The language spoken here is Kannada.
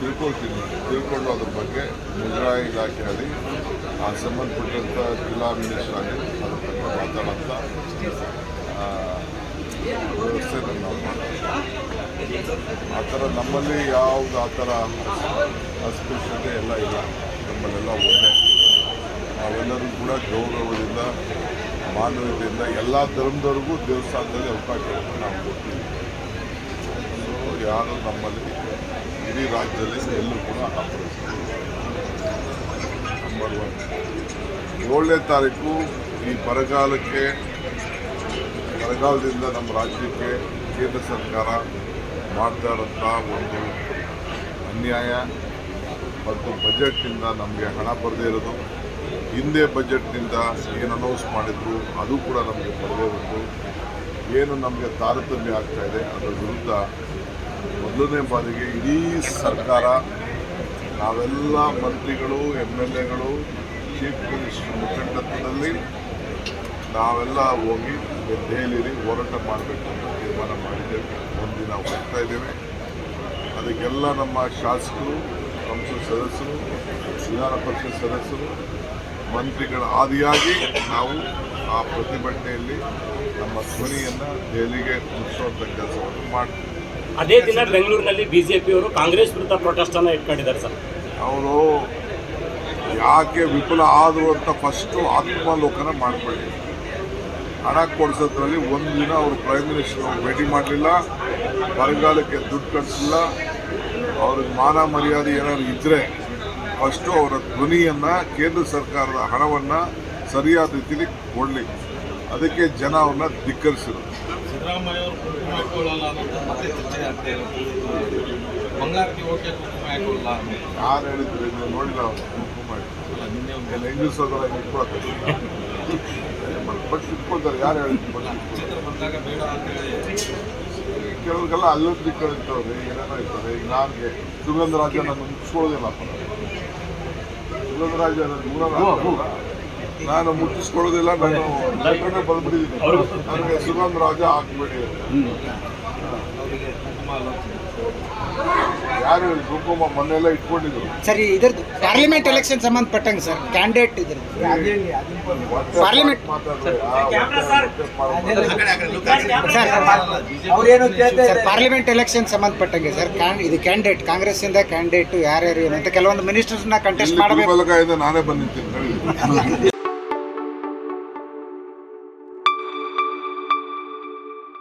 ತಿಳ್ಕೊಳ್ತೀನಿ. ತಿಳ್ಕೊಂಡು ಅದ್ರ ಬಗ್ಗೆ ಮುಜರಾಯಿ ಇಲಾಖೆಯಲ್ಲಿ ಆ ಸಂಬಂಧಪಟ್ಟಂಥ ಜಿಲ್ಲಾ ಮಿನಿಸ್ಟರ್ ಆಗಿ ಅದ್ರ ಬಗ್ಗೆ ಮಾತಾಡೋಂಥ ವ್ಯವಸ್ಥೆಯನ್ನು ನಾವು ಮಾಡ್ತೀವಿ ಆ ಥರ ನಮ್ಮಲ್ಲಿ ಯಾವುದು ಆ ಥರ ಅಸ್ಪೃಶ್ಯತೆ ಎಲ್ಲ ಇಲ್ಲ. ನಮ್ಮಲ್ಲೆಲ್ಲ ಒಂದೇ. ನಾವೆಲ್ಲರೂ ಕೂಡ ಗೌರವದಿಂದ ಮಾನವೀಯತೆಯಿಂದ ಎಲ್ಲ ಧರ್ಮದವ್ರಿಗೂ ದೇವಸ್ಥಾನದಲ್ಲಿ ಅವಕಾಶವನ್ನು ನಾವು ಕೊಡ್ತೀವಿ. ಯಾರು ನಮ್ಮಲ್ಲಿ ಇಡೀ ರಾಜ್ಯದಲ್ಲಿ ಎಲ್ಲೂ ಕೂಡ ನಂಬರ್ ಒನ್ ಏಳನೇ ತಾರೀಕು ಈ ಬರಗಾಲಕ್ಕೆ, ಬರಗಾಲದಿಂದ ನಮ್ಮ ರಾಜ್ಯಕ್ಕೆ ಕೇಂದ್ರ ಸರ್ಕಾರ ಮಾಡ್ತಾ ಇರೋಂಥ ಒಂದು ಅನ್ಯಾಯ ಮತ್ತು ಬಜೆಟ್ನಿಂದ ನಮಗೆ ಹಣ ಬರದೇ ಇರೋದು. ಹಿಂದೆ ಬಜೆಟ್ನಿಂದ ಏನು ಅನೌನ್ಸ್ ಮಾಡಿದ್ರು ಅದು ಕೂಡ ನಮಗೆ ಬರದೇ ಏನು ನಮಗೆ ತಾರತಮ್ಯ ಆಗ್ತಾ ಇದೆ, ಅದರ ವಿರುದ್ಧ ಮೊದಲನೇ ಬಾರಿಗೆ ಇಡೀ ಸರ್ಕಾರ, ನಾವೆಲ್ಲ ಮಂತ್ರಿಗಳು, ಎಂ ಎಲ್ ಎಗಳು, ಚೀಫ್ ಮಿನಿಸ್ಟರ್ ಮುಖಂಡತ್ವದಲ್ಲಿ ನಾವೆಲ್ಲ ಹೋಗಿ ದೆಹಲಿಯಲ್ಲಿ ಹೋರಾಟ ಮಾಡಬೇಕು ಅಂತ ತೀರ್ಮಾನ ಮಾಡಿದ್ದೇವೆ ಒಂದಿನ ಹೋಗ್ತಾ ಇದ್ದೇವೆ. ಅದಕ್ಕೆಲ್ಲ ನಮ್ಮ ಶಾಸಕರು, ಸಂಸತ್ ಸದಸ್ಯರು, ವಿಧಾನ ಪರಿಷತ್ ಸದಸ್ಯರು, ಮಂತ್ರಿಗಳ ಆದಿಯಾಗಿ ನಾವು ಆ ಪ್ರತಿಭಟನೆಯಲ್ಲಿ ನಮ್ಮ ಧ್ವನಿಯನ್ನು ದೆಹಲಿಗೆ ಮುಟ್ಟಿಸುವಂಥ ಕೆಲಸವನ್ನು ಮಾಡ್ತೀವಿ. ಅದೇ ದಿನ ಬೆಂಗಳೂರಿನಲ್ಲಿ ಬಿಜೆಪಿಯವರು ಕಾಂಗ್ರೆಸ್ ವಿರುದ್ಧ ಪ್ರೊಟೆಸ್ಟ್ ಅನ್ನ ಇಟ್ಕೊಂಡಿದ್ದಾರೆ ಸರ್. ಅವರು ಯಾಕೆ ವಿಫಲ ಆದರು ಅಂತ ಫಸ್ಟು ಆತ್ಮಾವಲೋಕನ ಮಾಡ್ಕೊಳ್ಳಿ. ಹಣ ಕೊಡಿಸೋದ್ರಲ್ಲಿ ಒಂದು ದಿನ ಅವರು ಪ್ರೈಮ್ ಮಿನಿಸ್ಟರ್ ಭೇಟಿ ಮಾಡಲಿಲ್ಲ, ಬರಗಾಲಕ್ಕೆ ದುಡ್ಡು ಕಳಿಸಿಲ್ಲ ಅವ್ರಿಗೆ ಮಾನ ಮರ್ಯಾದೆ ಏನಾದ್ರು ಇದ್ದರೆ ಫಸ್ಟು ಅವರ ಧ್ವನಿಯನ್ನು ಕೇಂದ್ರ ಸರ್ಕಾರದ ಹಣವನ್ನು ಸರಿಯಾದ ರೀತಿಯಲ್ಲಿ ಕೊಡಲಿ. ಅದಕ್ಕೆ ಜನ ಅವ್ರನ್ನ ಧಿಕ್ಕರಿಸಿದ್ರು ಸಿದ್ದರಾಮಯ್ಯ ಅವರು ಕುಂಕುಮ ಇಟ್ಕೊಳ್ಳಲ್ಲ ಅನ್ನೋದು ಮತ್ತೆ ಚರ್ಚೆ ಆಗ್ತಾ ಇದೆ ಬಂಗಾರಕ್ಕೆ ಓಕೆ ಕುಂಕುಮ ಹಾಕೊಳ್ಳಲ್ಲ ಯಾರು ಹೇಳಿದ್ರು ಇದು ನೋಡಿಲ್ಲ ಅವ್ರು? ಕುಂಕುಮ ಇಟ್ಕೊಳ್ಳಲ್ಲ ನಿನ್ನೆ ಒಂದು ಎಲ್ಲ ಹೆಂಗಸೋದರ ಇಟ್ಕೊಳ್ತಾರೆ ಬಟ್ ಇಟ್ಕೊಳ್ತಾರೆ ಯಾರು ಹೇಳಿದ್ರು. ಚಿತ್ರ ಬಂದಾಗ ಬೇಡ ಅಂತ ಹೇಳಿ. ಕೆಲವ್ರಿಗೆಲ್ಲ ಅಲ್ಲೊಂದು ದಿಕ್ಕಲ್ಲಿ ಇರ್ತವ್ರೆ ಏನೇನೋ ಇರ್ತದೆ ಈಗ ನನಗೆ ಸುಗಂಧರಾಜ ನಾನು ಮುಗಿಸ್ಕೊಳ್ಳೋದಿಲ್ಲ ಸುಗಂಧರಾಜ ಮೂಲ ನಾನು ಮುಟ್ಟಿಸ್ಕೊಳ್ಳೋದಿಲ್ಲ ನಾನು ಲೆಟರ್ನೇ ಬಂದ್ಬಿಟ್ಟಿದ್ದೀನಿ ನನಗೆ ಸುಗಂಧ ರಾಜ ಹಾಕ್ಬಿಡಿ ಯಾರು ಕುಂಕುಮ ಮೊನ್ನೆಲ್ಲ ಇಟ್ಕೊಂಡಿದ್ರು. ಸರಿ ಇದ್ರದ್ದು ಪಾರ್ಲಿಮೆಂಟ್ ಎಲೆಕ್ಷನ್ ಸಂಬಂಧಪಟ್ಟಂಗೆ ಸರ್ ಕ್ಯಾಂಡಿಡೇಟ್ ಇದ್ರದ್ದು. ಪಾರ್ಲಿಮೆಂಟ್-. ಸರ್ ಪಾರ್ಲಿಮೆಂಟ್ ಎಲೆಕ್ಷನ್ ಸಂಬಂಧಪಟ್ಟಂಗೆ ಸರ್ ಇದು ಕ್ಯಾಂಡಿಡೇಟ್ ಕಾಂಗ್ರೆಸ್ ಇಂದ ಕ್ಯಾಂಡಿಡೇಟ್ ಯಾರ್ಯಾರು ಏನು ಅಂತ ಕೆಲವೊಂದು ಮಿನಿಸ್ಟರ್ಸ್ನ ಕಂಟೆಸ್ಟ್ ಮಾಡಬೇಕು. ನಾನೇ ಬಂದಿದ್ದೀನಿ